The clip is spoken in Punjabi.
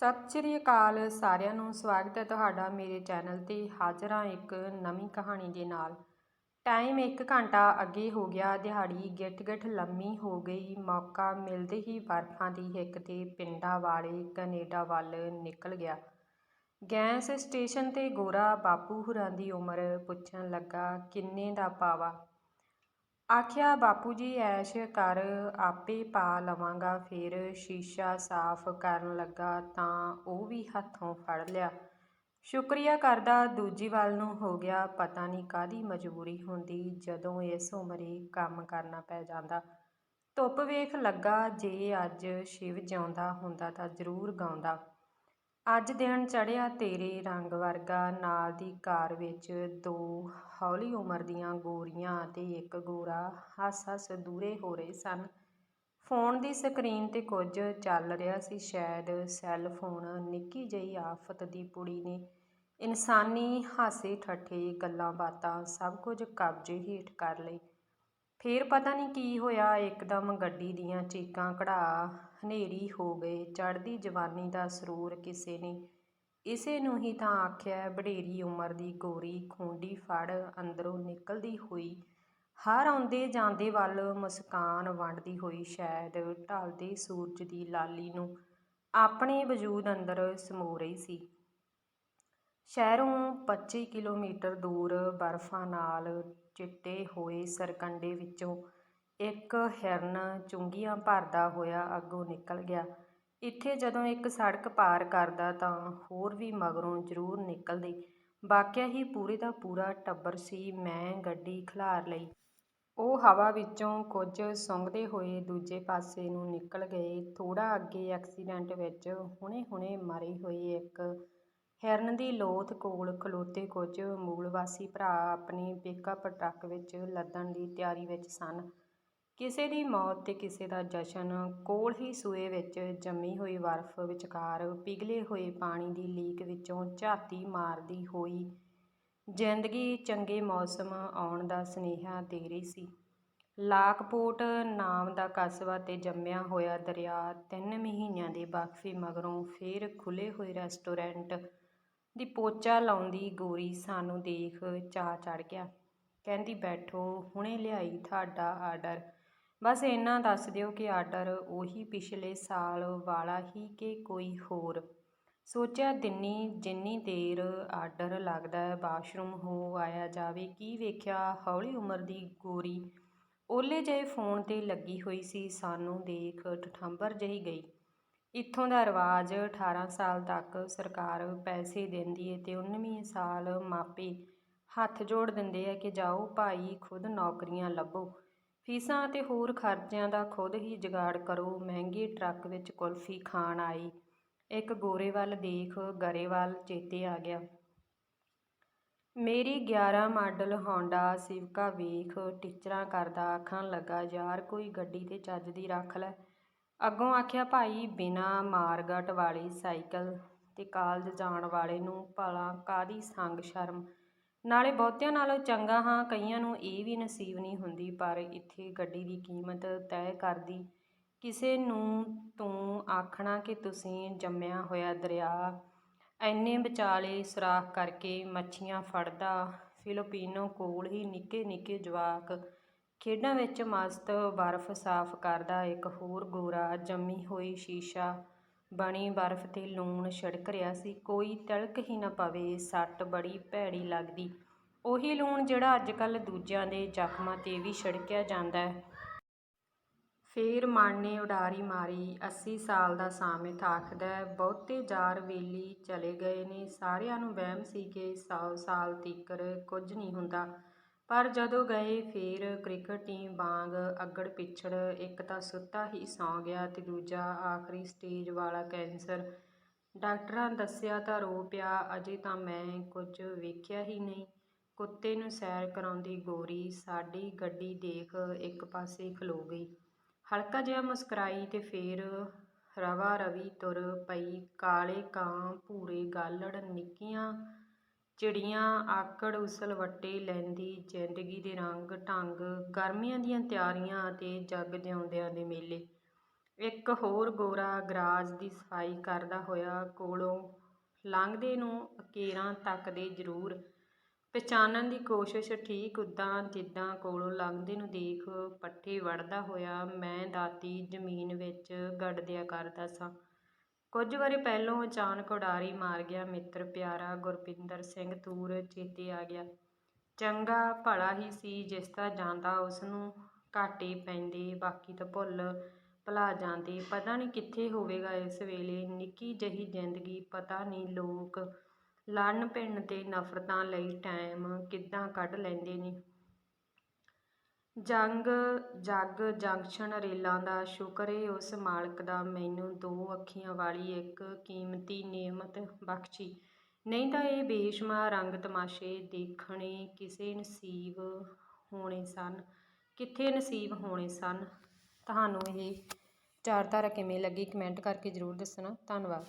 ਸਤਿ ਸ਼੍ਰੀ ਅਕਾਲ ਸਾਰਿਆਂ ਨੂੰ, ਸਵਾਗਤ ਹੈ ਤੁਹਾਡਾ ਮੇਰੇ ਚੈਨਲ ਤੇ ਹਾਜ਼ਰ ਹਾਂ ਇੱਕ ਨਵੀਂ ਕਹਾਣੀ ਦੇ ਨਾਲ। ਟਾਈਮ 1 ਘੰਟਾ ਅੱਗੇ ਹੋ ਗਿਆ, ਦਿਹਾੜੀ ਗਿੱਠ-ਗਿੱਠ ਲੰਮੀ ਹੋ ਗਈ, ਮੌਕਾ ਮਿਲਦੇ ਹੀ ਬਰਫਾਂ ਦੀ ਹਿੱਕ ਤੇ ਪਿੰਡਾਂ ਵਾਲੇ ਕੈਨੇਡਾ ਵੱਲ ਨਿਕਲ ਗਿਆ। ਗੈਸ ਸਟੇਸ਼ਨ ਤੇ ਗੋਰਾ ਬਾਪੂ ਹੁਰਾਂ ਦੀ ਉਮਰ ਪੁੱਛਣ ਲੱਗਾ, ਕਿੰਨੇ ਦਾ ਪਾਵਾ? ਆਖਿਆ, ਬਾਪੂ ਜੀ, ਐਸ਼ ਕਰ ਆਪੇ ਪਾ ਲਵਾਂਗਾ। ਫਿਰ ਸ਼ੀਸ਼ਾ ਸਾਫ਼ ਕਰਨ ਲੱਗਾ ਤਾਂ ਉਹ ਵੀ ਹੱਥੋਂ ਫੜ ਲਿਆ। ਸ਼ੁਕਰੀਆ ਕਰਦਾ ਦੂਜੀ ਵੱਲ ਨੂੰ ਹੋ ਗਿਆ। ਪਤਾ ਨਹੀਂ ਕਾਦੀ ਮਜਬੂਰੀ ਹੁੰਦੀ ਜਦੋਂ ਇਸ ਉਮਰੇ ਕੰਮ ਕਰਨਾ ਪੈ ਜਾਂਦਾ। ਧੁੱਪ ਵੇਖ ਲੱਗਾ ਜੇ ਅੱਜ ਸ਼ਿਵ ਜਿਉਂਦਾ ਹੁੰਦਾ ਤਾਂ ਜ਼ਰੂਰ ਗਾਉਂਦਾ। ਅੱਜ ਦਿਨ ਚੜ੍ਹਿਆ ਤੇਰੇ ਰੰਗ ਵਰਗਾ, ਨਾਲ ਦੀ ਕਾਰ ਵਿੱਚ ਦੋ ਹੌਲੀ ਉਮਰ ਦੀਆਂ ਗੋਰੀਆਂ ਅਤੇ ਇੱਕ ਗੋਰਾ ਹੱਸ-ਹੱਸ ਦੂਰੇ ਹੋ ਰਹੇ ਸਨ। ਫੋਨ ਦੀ ਸਕਰੀਨ ਤੇ ਕੁਝ ਚੱਲ ਰਿਹਾ ਸੀ, ਸ਼ਾਇਦ ਸੈੱਲ ਫੋਨ ਨਿੱਕੀ ਜਿਹੀ ਆਫਤ ਦੀ ਪੁੜੀ ਨੇ। ਇਨਸਾਨੀ ਹਾਸੇ ਠੱਠੇ ਗੱਲਾਂ ਬਾਤਾਂ ਸਭ ਕੁਝ ਕਬਜ਼ੇ ਹੇਠ ਕਰ ਲਈ ਫੇਰ ਪਤਾ ਨਹੀਂ ਕੀ ਹੋਇਆ, ਇਕਦਮ ਗੱਡੀ ਦੀਆਂ ਚੀਕਾਂ ਕਢਾ ਹਨੇਰੀ ਹੋ ਗਏ। ਚੜ੍ਹਦੀ ਜਵਾਨੀ ਦਾ ਸਰੂਰ ਕਿਸੇ ਨੇ ਇਸੇ ਨੂੰ ਹੀ ਤਾਂ ਆਖਿਆ ਬਡੇਰੀ ਉਮਰ ਦੀ ਗੋਰੀ ਖੂੰਡੀ ਫੜ ਅੰਦਰੋਂ ਨਿਕਲਦੀ ਹੋਈ। ਹਰ ਆਉਂਦੇ ਜਾਂਦੇ ਵੱਲ ਮੁਸਕਾਨ ਵੰਡਦੀ ਹੋਈ, ਸ਼ਾਇਦ ਢਲਦੇ ਸੂਰਜ ਦੀ ਲਾਲੀ ਨੂੰ ਆਪਣੇ ਵਜੂਦ ਅੰਦਰ ਸਮੋ ਰਹੀ ਸੀ। ਸ਼ਹਿਰੋਂ 25 ਕਿਲੋਮੀਟਰ ਦੂਰ ਬਰਫ਼ਾਂ ਨਾਲ ਚਿੱਟੇ ਹੋਏ ਸਰਕੰਡੇ ਵਿੱਚੋਂ ਇੱਕ ਹਿਰਨ ਚੁੰਗੀਆਂ ਭਰਦਾ ਹੋਇਆ ਅੱਗੋਂ ਨਿਕਲ ਗਿਆ। ਇੱਥੇ ਜਦੋਂ ਇੱਕ ਸੜਕ ਪਾਰ ਕਰਦਾ ਤਾਂ ਹੋਰ ਵੀ ਮਗਰੋਂ ਜ਼ਰੂਰ ਨਿਕਲਦੇ। ਵਾਕਿਆ ਹੀ ਪੂਰੇ ਦਾ ਪੂਰਾ ਟੱਬਰ ਸੀ, ਮੈਂ ਗੱਡੀ ਖਿਲਾਰ ਲਈ। ਉਹ ਹਵਾ ਵਿੱਚੋਂ ਕੁਝ ਸੁੰਘਦੇ ਹੋਏ ਦੂਜੇ ਪਾਸੇ ਨੂੰ ਨਿਕਲ ਗਏ। ਥੋੜਾ ਅੱਗੇ ਐਕਸੀਡੈਂਟ ਵਿੱਚ ਹੁਣੇ-ਹੁਣੇ ਮਰੇ ਹੋਏ ਇੱਕ ਹਿਰਨ ਦੀ ਲੋਥ ਕੋਲ ਖਲੋਤੇ ਕੁਝ ਮੂਲ ਵਾਸੀ ਭਰਾ ਆਪਣੇ ਪਿਕਅਪ ਟਰੱਕ ਵਿੱਚ ਲੱਦਣ ਦੀ ਤਿਆਰੀ ਵਿੱਚ ਸਨ। ਕਿਸੇ ਦੀ ਮੌਤ ਤੇ ਕਿਸੇ ਦਾ ਜਸ਼ਨ ਕੋਲ ਹੀ ਸੂਏ ਵਿੱਚ ਜੰਮੀ ਹੋਈ ਬਰਫ਼ ਵਿਚਕਾਰ ਪਿਘਲੇ ਹੋਏ ਪਾਣੀ ਦੀ ਲੀਕ ਵਿੱਚੋਂ ਝਾਤੀ ਮਾਰਦੀ ਹੋਈ ਜ਼ਿੰਦਗੀ ਚੰਗੇ ਮੌਸਮ ਆਉਣ ਦਾ ਸੁਨੇਹਾ ਦੇ ਰਹੀ ਸੀ। ਲਾਕਪੋਟ ਨਾਮ ਦਾ ਕਸਬਾ ਤੇ ਜੰਮਿਆ ਹੋਇਆ ਦਰਿਆ ਤਿੰਨ ਮਹੀਨਿਆਂ ਦੇ ਵਕਫੇ ਮਗਰੋਂ ਫੇਰ ਖੁੱਲੇ ਹੋਏ ਰੈਸਟੋਰੈਂਟ ਦੀ ਪੋਚਾ ਲਾਉਂਦੀ ਗੋਰੀ ਸਾਨੂੰ ਦੇਖ ਚਾਹ ਚੜ ਗਿਆ। ਕਹਿੰਦੀ, ਬੈਠੋ, ਹੁਣੇ ਲਿਆਈ ਤੁਹਾਡਾ ਆਰਡਰ। ਬਸ ਇੰਨਾ ਦੱਸ ਦਿਓ ਕਿ ਆਰਡਰ ਉਹੀ ਪਿਛਲੇ ਸਾਲ ਵਾਲਾ ਹੀ ਕਿ ਕੋਈ ਹੋਰ? ਸੋਚਿਆ ਦਿਨੀ ਜਿੰਨੀ ਦੇਰ ਆਰਡਰ ਲੱਗਦਾ ਬਾਥਰੂਮ ਹੋ ਆਇਆ ਜਾਵੇ, ਕੀ ਵੇਖਿਆ? ਹੌਲੀ ਉਮਰ ਦੀ ਗੋਰੀ। ਓਲੇ ਜਿਹੇ ਫੋਨ ਤੇ ਲੱਗੀ ਹੋਈ ਸੀ, ਸਾਨੂੰ ਦੇਖ ਠਠੰਬਰ ਜਹੀ ਗਈ। ਇੱਥੋਂ ਦਾ ਰਿਵਾਜ 18 ਸਾਲ ਤੱਕ ਸਰਕਾਰ ਪੈਸੇ ਦਿੰਦੀ ਹੈ ਅਤੇ 19ਵੀਂ ਸਾਲ ਮਾਪੇ ਹੱਥ ਜੋੜ ਦਿੰਦੇ ਹੈ ਕਿ ਜਾਓ ਭਾਈ, ਖੁਦ ਨੌਕਰੀਆਂ ਲੱਭੋ। ਫੀਸਾਂ ਅਤੇ ਹੋਰ ਖਰਚਿਆਂ ਦਾ ਖੁਦ ਹੀ ਜੁਗਾੜ ਕਰੋ। ਮਹਿੰਗੇ ਟਰੱਕ ਵਿੱਚ ਕੁਲਫੀ ਖਾਣ ਆਈ। ਇੱਕ ਗੋਰੇ ਵੱਲ ਦੇਖ ਗਰੇਵਾਲ ਚੇਤੇ ਆ ਗਿਆ। ਮੇਰੀ 11 ਮਾਡਲ ਹੋਂਡਾ ਸਿਵਕਾ ਵੇਖ, ਟੀਚਰਾਂ ਕਰਦਾ ਆਖਣ ਲੱਗਾ, ਯਾਰ ਕੋਈ ਗੱਡੀ ਤੇ ਚੱਜ ਦੀ ਰੱਖ ਲੈ। ਅੱਗੋਂ ਆਖਿਆ, ਭਾਈ, ਬਿਨਾਂ ਮਾਰਗਟ ਵਾਲੀ ਸਾਈਕਲ ਤੇ ਕਾਲਜ ਜਾਣ ਵਾਲੇ ਨੂੰ ਭਲਾ ਕਾਦੀ ਸੰਗ ਸ਼ਰਮ? ਨਾਲੇ ਬਹੁਤਿਆਂ ਨਾਲੋਂ ਚੰਗਾ ਹਾਂ, ਕਈਆਂ ਨੂੰ ਇਹ ਵੀ ਨਸੀਬ ਨਹੀਂ ਹੁੰਦੀ, ਪਰ ਇੱਥੇ ਗੱਡੀ ਦੀ ਕੀਮਤ ਤੈਅ ਕਰਦੀ। ਕਿਸੇ ਨੂੰ ਤੂੰ ਆਖਣਾ ਕਿ ਤੁਸੀਂ ਜੰਮਿਆ ਹੋਇਆ ਦਰਿਆ, ਐਨੇ ਵਿਚਾਲੇ ਸੁਰਾਖ ਕਰਕੇ ਮੱਛੀਆਂ ਫੜਦਾ, ਫਿਲੀਪੀਨੋ ਕੋਲ ਹੀ ਨਿੱਕੇ ਨਿੱਕੇ ਜਵਾਕ ਖੇਡਾਂ ਵਿੱਚ ਮਸਤ, ਬਰਫ਼ ਸਾਫ਼ ਕਰਦਾ ਇੱਕ ਹੋਰ ਗੋਰਾ ਜੰਮੀ ਹੋਈ ਸ਼ੀਸ਼ਾ। ਬਣੀ ਬਰਫ਼ ਤੇ ਲੂਣ ਛਿੜਕ ਰਿਹਾ ਸੀ। ਕੋਈ ਤਿਲਕ ਹੀ ਨਾ ਪਵੇ, ਸੱਟ ਬੜੀ ਭੈੜੀ ਲੱਗਦੀ। ਉਹੀ ਲੂਣ ਜਿਹੜਾ ਅੱਜ ਕੱਲ੍ਹ ਦੂਜਿਆਂ ਦੇ ਜ਼ਖਮਾਂ ਤੇ ਵੀ ਛਿੜਕਿਆ ਜਾਂਦਾ ਹੈ। ਫੇਰ ਮਨ ਨੇ ਉਡਾਰੀ ਮਾਰੀ। 80 ਸਾਲ ਦਾ ਸਾਮਿਤ ਆਖਦਾ ਬਹੁਤੇ ਜਾਰ ਵੇਲੀ ਚਲੇ ਗਏ ਨੇ। ਸਾਰਿਆਂ ਨੂੰ ਵਹਿਮ ਸੀ ਕਿ 100 ਸਾਲ ਤੀਕਰ ਕੁਝ ਨਹੀਂ ਹੁੰਦਾ। ਪਰ ਜਦੋਂ ਗਏ ਫੇਰ ਕ੍ਰਿਕਟ ਟੀਮ ਵਾਂਗ ਅੱਗੜ ਪਿੱਛੜ, ਇੱਕ ਤਾਂ ਸੁੱਤਾ ਹੀ ਸੌਂ ਗਿਆ ਤੇ ਦੂਜਾ ਆਖਰੀ ਸਟੇਜ ਵਾਲਾ ਕੈਂਸਰ। ਡਾਕਟਰਾਂ ਦੱਸਿਆ ਤਾਂ ਰੋ ਪਿਆ, ਅਜੇ ਤਾਂ ਮੈਂ ਕੁਝ ਵੇਖਿਆ ਹੀ ਨਹੀਂ। ਕੁੱਤੇ ਨੂੰ ਸੈਰ ਕਰਾਉਂਦੀ ਗੋਰੀ ਸਾਡੀ ਗੱਡੀ ਦੇਖ ਇੱਕ ਪਾਸੇ ਖਲੋ ਗਈ। ਹਲਕਾ ਜਿਹਾ ਮੁਸਕਰਾਈ ਤੇ ਫੇਰ ਰਵਾ ਰਵੀ ਤੁਰ ਪਈ, ਕਾਲੇ ਕਾਂ, ਭੂਰੇ ਗਾਲੜ ਨਿੱਕੀਆਂ ਚਿੜੀਆਂ, ਆਕੜ ਉਸਲਵੱਟੇ ਲਹਿੰਦੀ, ਜ਼ਿੰਦਗੀ ਦੇ ਰੰਗ, ਢੰਗ, ਗਰਮੀਆਂ ਦੀਆਂ ਤਿਆਰੀਆਂ ਅਤੇ ਜੱਗ ਜਿਉਂਦਿਆਂ ਦੇ ਮੇਲੇ। ਇੱਕ ਹੋਰ ਗੋਰਾ ਗਰਾਜ ਦੀ ਸਫ਼ਾਈ ਕਰਦਾ ਹੋਇਆ ਕੋਲੋਂ ਲੰਘਦੇ ਨੂੰ ਅਕੇਰਾਂ ਤੱਕਦੇ ਜ਼ਰੂਰ। ਪਛਾਣਨ ਦੀ ਕੋਸ਼ਿਸ਼ ਠੀਕ ਉਦਾਂ ਜਿੱਦਾਂ ਕੋਲੋਂ ਲੰਘਦੇ ਨੂੰ ਦੇਖ ਪੱਠੇ ਵੜਦਾ ਹੋਇਆ ਮੈਂ ਦਾਤੀ ਜ਼ਮੀਨ ਵਿੱਚ ਗੱਡਦਿਆ ਕਰਦਾ ਸਾਂ। ਕੁਝ ਵਰ੍ਹੇ ਪਹਿਲੋਂ ਅਚਾਨਕ ਉਡਾਰੀ ਮਾਰ ਗਿਆ, ਮਿੱਤਰ ਪਿਆਰਾ ਗੁਰਪਿੰਦਰ ਸਿੰਘ ਤੂਰ ਚੇਤੇ ਆ ਗਿਆ। ਚੰਗਾ ਭਲਾ ਹੀ ਸੀ, ਜਿਸ ਦਾ ਜਾਂਦਾ ਉਸ ਨੂੰ ਘਾਟੇ ਪੈਂਦੇ, ਬਾਕੀ ਤਾਂ ਭੁੱਲ ਭੁਲਾ ਜਾਂਦੇ। ਪਤਾ ਨਹੀਂ ਕਿੱਥੇ ਹੋਵੇਗਾ ਇਸ ਵੇਲੇ, ਨਿੱਕੀ ਜਿਹੀ ਜ਼ਿੰਦਗੀ, ਪਤਾ ਨਹੀਂ ਲੋਕ ਲੜਨ ਭਿੰਨ ਤੇ ਨਫ਼ਰਤਾਂ ਲਈ ਟਾਈਮ ਕਿੱਦਾਂ ਕੱਢ ਲੈਂਦੇ ਨੇ। ਜੰਗ, ਜੱਗ, ਜੰਕਸ਼ਨ ਰੇਲਾਂ ਦਾ ਸ਼ੁਕਰ ਏ, ਉਸ ਮਾਲਕ ਦਾ ਮੈਨੂੰ ਦੋ ਅੱਖੀਆਂ ਵਾਲੀ ਇੱਕ ਕੀਮਤੀ ਨਿਯਮਤ ਬਖਸ਼ੀ। ਨਹੀਂ ਤਾਂ ਇਹ ਬੇਸ਼ਮਾ ਰੰਗ ਤਮਾਸ਼ੇ ਦੇਖਣੇ ਕਿਸੇ ਨਸੀਬ ਹੋਣੇ ਸਨ। ਕਿੱਥੇ ਨਸੀਬ ਹੋਣੇ ਸਨ? ਤੁਹਾਨੂੰ ਇਹ ਚਾਰਧਾਰਾ ਕਿਵੇਂ ਲੱਗੀ? ਕਮੈਂਟ ਕਰਕੇ ਜ਼ਰੂਰ ਦੱਸਣਾ। ਧੰਨਵਾਦ।